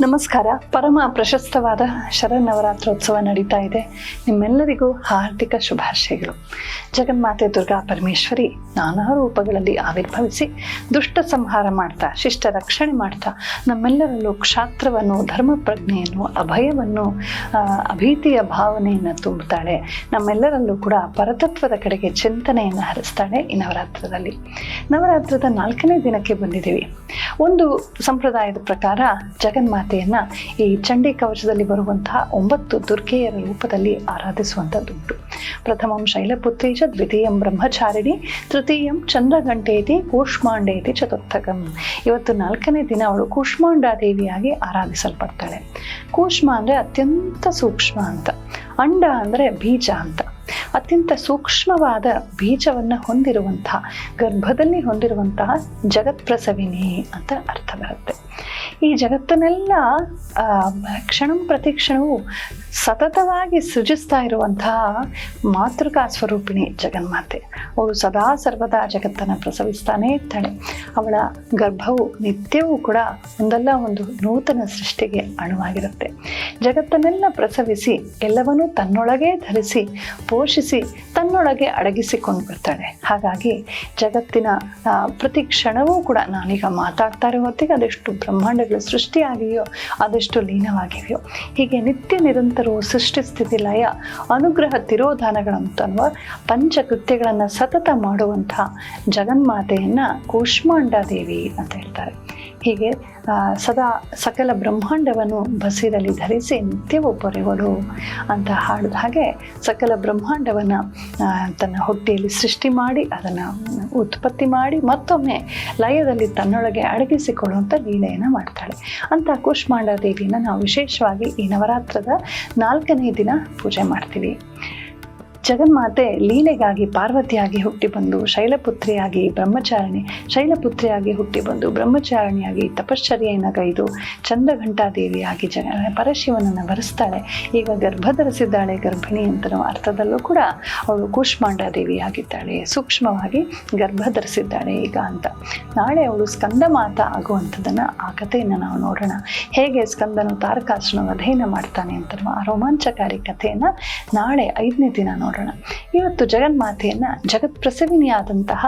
ನಮಸ್ಕಾರ. ಪರಮ ಪ್ರಶಸ್ತವಾದ ಶರನ್ನವರಾತ್ರೋತ್ಸವ ನಡೀತಾ ಇದೆ. ನಿಮ್ಮೆಲ್ಲರಿಗೂ ಹಾರ್ದಿಕ ಶುಭಾಶಯಗಳು. ಜಗನ್ಮಾತೆ ದುರ್ಗಾ ಪರಮೇಶ್ವರಿ ನಾನಾ ರೂಪಗಳಲ್ಲಿ ಆವಿರ್ಭವಿಸಿ ದುಷ್ಟ ಸಂಹಾರ ಮಾಡ್ತಾ, ಶಿಷ್ಟ ರಕ್ಷಣೆ ಮಾಡ್ತಾ, ನಮ್ಮೆಲ್ಲರಲ್ಲೂ ಕ್ಷಾತ್ರವನ್ನು ಧರ್ಮ ಪ್ರಜ್ಞೆಯನ್ನು ಅಭಯವನ್ನು ಅಭೀತಿಯ ಭಾವನೆಯನ್ನು ತುಂಬುತ್ತಾಳೆ. ನಮ್ಮೆಲ್ಲರಲ್ಲೂ ಕೂಡ ಪರತತ್ವದ ಕಡೆಗೆ ಚಿಂತನೆಯನ್ನು ಹರಿಸ್ತಾಳೆ ಈ ನವರಾತ್ರದಲ್ಲಿ. ನವರಾತ್ರದ ನಾಲ್ಕನೇ ದಿನಕ್ಕೆ ಬಂದಿದ್ದೀವಿ. ಒಂದು ಸಂಪ್ರದಾಯದ ಪ್ರಕಾರ ಜಗನ್ಮಾತೆಯನ್ನ ಈ ಚಂಡಿ ಕವಚದಲ್ಲಿ ಬರುವಂತಹ ಒಂಬತ್ತು ದುರ್ಗೆಯರ ರೂಪದಲ್ಲಿ ಆರಾಧಿಸುವಂಥದ್ದುಂಟು ಪ್ರಥಮಂ ಶೈಲಪುತ್ರಿ ಚ ದ್ವಿತೀಯಂ ಬ್ರಹ್ಮಚಾರಿಣಿ, ತೃತೀಯಂ ಚಂದ್ರಗಂಟೇತಿ ಕೂಷ್ಮಾಂಡೇತಿ ಚತುರ್ಥಕಂ. ಇವತ್ತು ನಾಲ್ಕನೇ ದಿನ ಅವಳು ಕೂಷ್ಮಾಂಡ ದೇವಿಯಾಗಿ ಆರಾಧಿಸಲ್ಪಡ್ತಾಳೆ. ಕೂಷ್ಮ ಅಂದರೆ ಅತ್ಯಂತ ಸೂಕ್ಷ್ಮ ಅಂತ. ಅಂಡ ಅಂದರೆ ಬೀಜ ಅಂತ. ಅತ್ಯಂತ ಸೂಕ್ಷ್ಮವಾದ ಬೀಜವನ್ನು ಹೊಂದಿರುವಂತಹ ಗರ್ಭದಲ್ಲಿ ಹೊಂದಿರುವಂತಹ ಜಗತ್ಪ್ರಸವಿನಿ ಅಂತ ಅರ್ಥ ಬರುತ್ತೆ. ಈ ಜಗತ್ತನ್ನೆಲ್ಲ ಕ್ಷಣ ಪ್ರತಿ ಕ್ಷಣವು ಸತತವಾಗಿ ಸೃಜಿಸ್ತಾ ಇರುವಂತಹ ಮಾತೃಕಾ ಸ್ವರೂಪಿಣಿ ಜಗನ್ಮಾತೆ. ಅವಳು ಸದಾ ಸರ್ವದಾ ಜಗತ್ತನ್ನು ಪ್ರಸವಿಸ್ತಾನೇ ಇರ್ತಾಳೆ. ಅವಳ ಗರ್ಭವು ನಿತ್ಯವೂ ಕೂಡ ಒಂದಲ್ಲ ಒಂದು ನೂತನ ಸೃಷ್ಟಿಗೆ ಅಣುವಾಗಿರುತ್ತೆ. ಜಗತ್ತನ್ನೆಲ್ಲ ಪ್ರಸವಿಸಿ ಎಲ್ಲವನ್ನೂ ತನ್ನೊಳಗೆ ಧರಿಸಿ ಪೋಷಿಸಿ ತನ್ನೊಳಗೆ ಅಡಗಿಸಿಕೊಂಡು ಬರ್ತಾಳೆ. ಹಾಗಾಗಿ ಜಗತ್ತಿನ ಪ್ರತಿ ಕ್ಷಣವೂ ಕೂಡ ನಾನೀಗ ಮಾತಾಡ್ತಾ ಇರೋ ಹೊತ್ತಿಗೆ ಅದೆಷ್ಟು ಬ್ರಹ್ಮಾಂಡಗಳು ಸೃಷ್ಟಿಯಾಗಿವೆಯೋ, ಅದೆಷ್ಟು ಲೀನವಾಗಿವೆಯೋ, ಹೀಗೆ ನಿತ್ಯ ನಿರಂತರವು ಸೃಷ್ಟಿ ಸ್ಥಿತಿ ಲಯ, ಅನುಗ್ರಹ ತಿರೋಧಾನಗಳಂತನ್ನುವ ಪಂಚಕೃತ್ಯಗಳನ್ನು ಸತತ ಮಾಡುವಂಥ ಜಗನ್ಮಾತೆಯನ್ನು ಕೂಷ್ಮಾಂಡ ದೇವಿ ಅಂತ ಹೇಳ್ತಾರೆ. ಹೀಗೆ ಸದಾ ಸಕಲ ಬ್ರಹ್ಮಾಂಡವನ್ನು ಬಸಿರಲ್ಲಿ ಧರಿಸಿ ನಿತ್ಯವೂ ಪೊರೆವಳು ಅಂತ ಹಾಡಿದ ಹಾಗೆ ಸಕಲ ಬ್ರಹ್ಮಾಂಡವನ್ನು ತನ್ನ ಹೊಟ್ಟೆಯಲ್ಲಿ ಸೃಷ್ಟಿ ಮಾಡಿ ಅದನ್ನು ಉತ್ಪತ್ತಿ ಮಾಡಿ ಮತ್ತೊಮ್ಮೆ ಲಯದಲ್ಲಿ ತನ್ನೊಳಗೆ ಅಡಗಿಸಿಕೊಳ್ಳುವಂಥ ಲೀಲೆಯನ್ನು ಮಾಡ್ತಾಳೆ. ಅಂತ ಕೂಷ್ಮಾಂಡ ದೇವಿಯನ್ನು ನಾವು ವಿಶೇಷವಾಗಿ ಈ ನವರಾತ್ರದ ನಾಲ್ಕನೇ ದಿನ ಪೂಜೆ ಮಾಡ್ತೀವಿ. ಜಗನ್ಮಾತೆ ಲೀಲೆಗಾಗಿ ಪಾರ್ವತಿಯಾಗಿ ಹುಟ್ಟಿ ಬಂದು ಶೈಲಪುತ್ರಿಯಾಗಿ ಬ್ರಹ್ಮಚಾರಣಿ, ಶೈಲಪುತ್ರಿಯಾಗಿ ಹುಟ್ಟಿ ಬಂದು ಬ್ರಹ್ಮಚಾರಿಣಿಯಾಗಿ ತಪಶ್ಚರ್ಯೆಯನ್ನು ಗೈದು ಚಂದ್ರಘಂಟಾದೇವಿಯಾಗಿ ಜಗ ಪರಶಿವನನ್ನು ಬರೆಸ್ತಾಳೆ ಈಗ ಗರ್ಭ ಧರಿಸಿದ್ದಾಳೆ ಗರ್ಭಿಣಿ ಅಂತ ಅರ್ಥದಲ್ಲೂ ಕೂಡ ಅವಳು ಕೂಷ್ಮಾಂಡಾದೇವಿಯಾಗಿದ್ದಾಳೆ, ಸೂಕ್ಷ್ಮವಾಗಿ ಗರ್ಭ ಧರಿಸಿದ್ದಾಳೆ ಈಗ ಅಂತ. ನಾಳೆ ಅವಳು ಸ್ಕಂದ ಮಾತ ಆಗುವಂಥದ್ದನ್ನು ಆ ಕಥೆಯನ್ನು ನಾವು ನೋಡೋಣ. ಹೇಗೆ ಸ್ಕಂದನು ತಾರಕಾಸುರನ ಅಧ್ಯಯನ ಮಾಡ್ತಾನೆ ಅಂತ ಆ ರೋಮಾಂಚಕಾರಿ ಕಥೆಯನ್ನು ನಾಳೆ ಐದನೇ ದಿನ ನೋಡೋಣ. ಇವತ್ತು ಜಗನ್ಮಾತೆಯನ್ನು ಜಗತ್ ಪ್ರಸವಿನಿಯಾದಂತಹ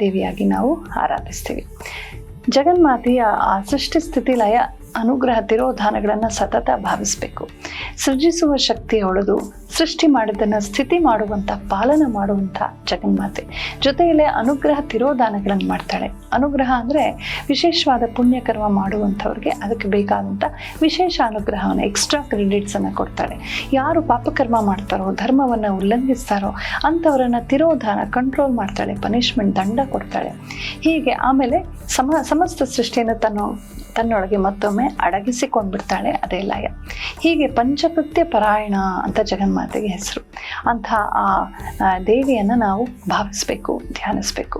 ದೇವಿಯಾಗಿ ನಾವು ಆರಾಧಿಸ್ತೀವಿ. ಜಗನ್ಮಾತೆಯ ಆ ಸೃಷ್ಟಿ ಸ್ಥಿತಿ ಲಯ, ಅನುಗ್ರಹ, ತಿರೋಧಾನಗಳನ್ನು ಸತತ ಭಾವಿಸಬೇಕು. ಸೃಜಿಸುವ ಶಕ್ತಿ ಅವಳದು ಸೃಷ್ಟಿ ಮಾಡಿದ್ದನ್ನು ಸ್ಥಿತಿ ಮಾಡುವಂತ, ಪಾಲನ ಮಾಡುವಂತ ಜಗನ್ಮಾತೆ. ಜೊತೆಯಲ್ಲೇ ಅನುಗ್ರಹ ತಿರೋದಾನಗಳನ್ನು ಮಾಡ್ತಾಳೆ. ಅನುಗ್ರಹ ಅಂದ್ರೆ ವಿಶೇಷವಾದ ಪುಣ್ಯಕರ್ಮ ಮಾಡುವಂಥವ್ರಿಗೆ ಅದಕ್ಕೆ ಬೇಕಾದಂಥ ವಿಶೇಷ ಅನುಗ್ರಹವನ್ನು ಎಕ್ಸ್ಟ್ರಾ ಕ್ರೆಡಿಟ್ಸನ್ನು ಕೊಡ್ತಾಳೆ. ಯಾರು ಪಾಪಕರ್ಮ ಮಾಡ್ತಾರೋ, ಧರ್ಮವನ್ನು ಉಲ್ಲಂಘಿಸ್ತಾರೋ, ಅಂಥವರನ್ನು ತಿರೋಧಾನ ಕಂಟ್ರೋಲ್ ಮಾಡ್ತಾಳೆ ಪನಿಷ್ಮೆಂಟ್ ದಂಡ ಕೊಡ್ತಾಳೆ. ಹೀಗೆ ಆಮೇಲೆ ಸಮ, ಸಮಸ್ತ ಸೃಷ್ಟಿಯನ್ನು ತನ್ನ, ತನ್ನೊಳಗೆ ಮತ್ತೊಮ್ಮೆ ಅಡಗಿಸಿಕೊಂಡ್ಬಿಡ್ತಾಳೆ ಅದೇ ಲಯ. ಹೀಗೆ ಪಂಚಕೃತ್ಯ ಪರಾಯಣ ಅಂತ ಜಗನ್ಮಾತೆಗೆ ಹೆಸರು. ಅಂಥ ಆ ದೇವಿಯನ್ನು ನಾವು ಭಾವಿಸ್ಬೇಕು, ಧ್ಯಾನಿಸ್ಬೇಕು.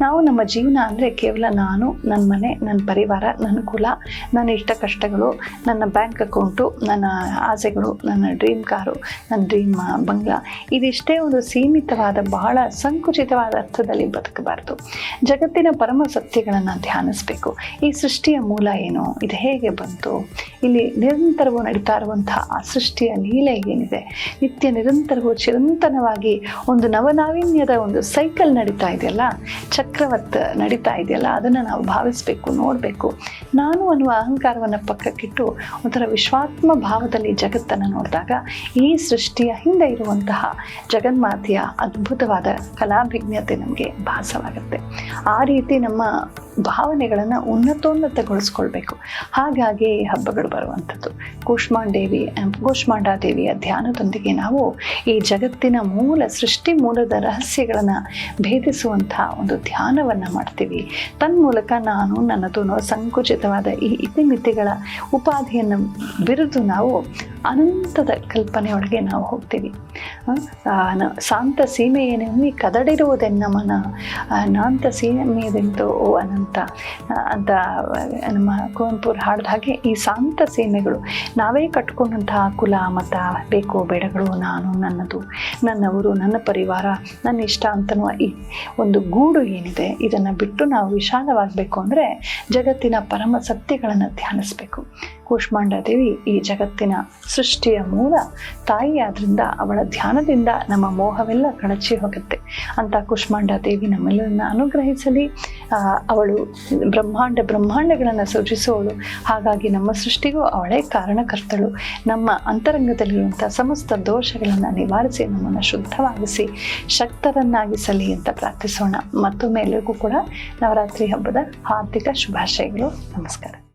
ನಾವು ನಮ್ಮ ಜೀವನ ಅಂದರೆ ಕೇವಲ ನಾನು ನನ್ನ ಮನೆ ನನ್ನ ಪರಿವಾರ ನನ್ನ ಕುಲ, ನನ್ನ ಇಷ್ಟ ಕಷ್ಟಗಳು, ನನ್ನ ಬ್ಯಾಂಕ್ ಅಕೌಂಟು, ನನ್ನ ಆಸೆಗಳು, ನನ್ನ ಡ್ರೀಮ್ ಕಾರು, ನನ್ನ ಡ್ರೀಮ್ ಬಂಗ್ಲಾ, ಇದಿಷ್ಟೇ ಒಂದು ಸೀಮಿತವಾದ, ಬಹಳ ಸಂಕುಚಿತವಾದ ಅರ್ಥದಲ್ಲಿ ಬದುಕಬಾರ್ದು. ಜಗತ್ತಿನ ಪರಮ ಸತ್ಯಗಳನ್ನು ಧ್ಯಾನಿಸ್ಬೇಕು. ಈ ಸೃಷ್ಟಿಯ ಮೂಲ ಏನು? ಇದು ಹೇಗೆ ಬಂತು? ಇಲ್ಲಿ ನಿರಂತರವೂ ನಡೀತಾ ಇರುವಂತಹ ಆ ಸೃಷ್ಟಿಯ ಲೀಲೆ ಏನಿದೆ? ನಿತ್ಯ ನಿರಂತರವೂ ಚಿರಂತನವಾಗಿ ಒಂದು ನವನಾವೀನ್ಯದ ಒಂದು ಸೈಕಲ್ ನಡೀತಾ ಇದೆಯಲ್ಲ? ಚಕ್ರವರ್ತ ನಡೀತಾ ಇದೆಯಲ್ಲ? ಅದನ್ನು ನಾವು ಭಾವಿಸಬೇಕು, ನೋಡಬೇಕು. ನಾನು ಅನ್ನುವ ಅಹಂಕಾರವನ್ನು ಪಕ್ಕಕ್ಕಿಟ್ಟು ಒಂಥರ ವಿಶ್ವಾತ್ಮ ಭಾವದಲ್ಲಿ ಜಗತ್ತನ್ನು ನೋಡಿದಾಗ ಈ ಸೃಷ್ಟಿಯ ಹಿಂದೆ ಇರುವಂತಹ ಜಗನ್ಮಾತೆಯ ಅದ್ಭುತವಾದ ಕಲಾಭಿಜ್ಞತೆ ನಮಗೆ ಭಾಸವಾಗುತ್ತೆ. ಆ ರೀತಿ ನಮ್ಮ ಭಾವನೆಗಳನ್ನು ಉನ್ನತೋನ್ನತಗೊಳಿಸ್ಕೊಳ್ಬೇಕು. ಹಾಗಾಗಿ ಹಬ್ಬಗಳು ಬರುವಂಥದ್ದು. ಕೂಷ್ಮಾಂಡೇವಿ ಕೂಷ್ಮಾಂಡ ದೇವಿಯ ಧ್ಯಾನದೊಂದಿಗೆ ನಾವು ಈ ಜಗತ್ತಿನ ಮೂಲ ಸೃಷ್ಟಿ ಮೂಲದ ರಹಸ್ಯಗಳನ್ನು ಭೇದಿಸುವಂಥ ಒಂದು ಧ್ಯಾನವನ್ನು ಮಾಡ್ತೀವಿ. ತನ್ಮೂಲಕ ನಾನು ನನ್ನದು ಸಂಕುಚಿತವಾದ ಈ ಇತಿಮಿತಿಗಳ ಉಪಾಧಿಯನ್ನು ಬಿರಿದು ನಾವು ಅನಂತದ ಕಲ್ಪನೆಯೊಳಗೆ ನಾವು ಹೋಗ್ತೀವಿ. ಶಾಂತ ಸೀಮೆಯನ್ನೇ ಕದಡಿರುವುದೆನ್ನ ಮನ ನಾಂತ ಸೀಮೆಯದೆಂತೋ ಓ ಅನಂತ ಅಂತ ನಮ್ಮ ಕುವೆಂಪುರ್ ಹಾಡಿದ ಹಾಗೆ ಈ ಶಾಂತ ಸೀಮೆಗಳು ನಾವೇ ಕಟ್ಕೊಂಡಂತಹ ಕುಲ, ಮತ, ಬೇಕು ಬೇಡಗಳು ನಾನು ನನ್ನದು, ನನ್ನವರು, ನನ್ನ ಪರಿವಾರ, ನನ್ನ ಇಷ್ಟ ಅಂತನೂ ಈ ಒಂದು ಗೂಡು ಏನಿದೆ, ಇದನ್ನು ಬಿಟ್ಟು ನಾವು ವಿಶಾಲವಾಗಬೇಕು ಅಂದರೆ ಜಗತ್ತಿನ ಪರಮ ಸತ್ಯಗಳನ್ನು ಧ್ಯಾನಿಸಬೇಕು. ಕೂಷ್ಮಾಂಡ ದೇವಿ ಈ ಜಗತ್ತಿನ ಸೃಷ್ಟಿಯ ಮೂಲ ತಾಯಿ ಆದ್ರಿಂದ ಅವಳ ಧ್ಯಾನದಿಂದ ನಮ್ಮ ಮೋಹವೆಲ್ಲ ಕಳಚಿ ಹೋಗುತ್ತೆ. ಅಂತ ಕೂಷ್ಮಾಂಡ ದೇವಿ ನಮ್ಮೆಲ್ಲರನ್ನ ಅನುಗ್ರಹಿಸಲಿ. ಅವಳು ಬ್ರಹ್ಮಾಂಡ ಬ್ರಹ್ಮಾಂಡಗಳನ್ನು ಸೃಜಿಸುವವಳು ಹಾಗಾಗಿ ನಮ್ಮ ಸೃಷ್ಟಿಗೂ ಅವಳೇ ಕಾರಣಕರ್ತಳು. ನಮ್ಮ ಅಂತರಂಗದಲ್ಲಿರುವಂಥ ಸಮಸ್ತ ದೋಷಗಳನ್ನು ನಿವಾರಿಸಿ, ನಮ್ಮನ್ನು ಶುದ್ಧವಾಗಿಸಿ, ಶಕ್ತರನ್ನಾಗಿಸಲಿ ಅಂತ ಪ್ರಾರ್ಥಿಸೋಣ. ಮತ್ತೊಮ್ಮೆ ಎಲ್ಲರಿಗೂ ಕೂಡ ನವರಾತ್ರಿ ಹಬ್ಬದ ಹಾರ್ದಿಕ ಶುಭಾಶಯಗಳು. ನಮಸ್ಕಾರ.